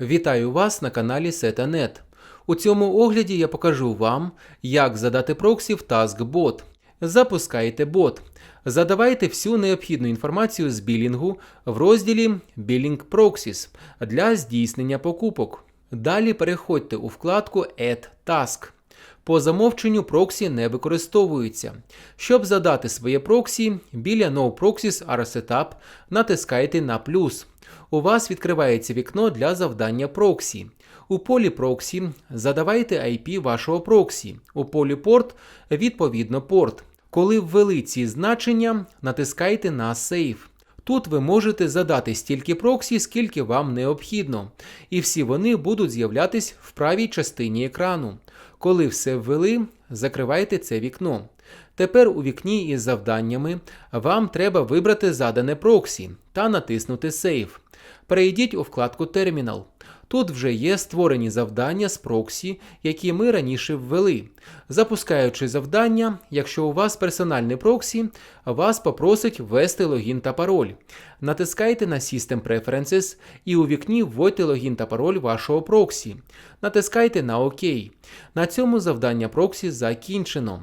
Вітаю вас на каналі SetaNet. У цьому огляді я покажу вам, як задати проксі в TaskBot. Запускайте бот. Задавайте всю необхідну інформацію з білінгу в розділі Billing Proxies для здійснення покупок. Далі переходьте у вкладку Add Task. По замовченню проксі не використовуються. Щоб задати своє проксі, біля No Proxies are натискайте на плюс. У вас відкривається вікно для завдання проксі. У полі проксі задавайте IP вашого проксі. У полі порт відповідно порт. Коли ввели ці значення, натискайте на Save. Тут ви можете задати стільки проксі, скільки вам необхідно, і всі вони будуть з'являтись в правій частині екрану. Коли все ввели, закривайте це вікно. Тепер у вікні із завданнями вам треба вибрати задане проксі та натиснути Save. Перейдіть у вкладку Термінал. Тут вже є створені завдання з проксі, які ми раніше ввели. Запускаючи завдання, якщо у вас персональний проксі, вас попросить ввести логін та пароль. Натискайте на System Preferences і у вікні вводьте логін та пароль вашого проксі. Натискайте на ОК. На цьому завдання проксі закінчено.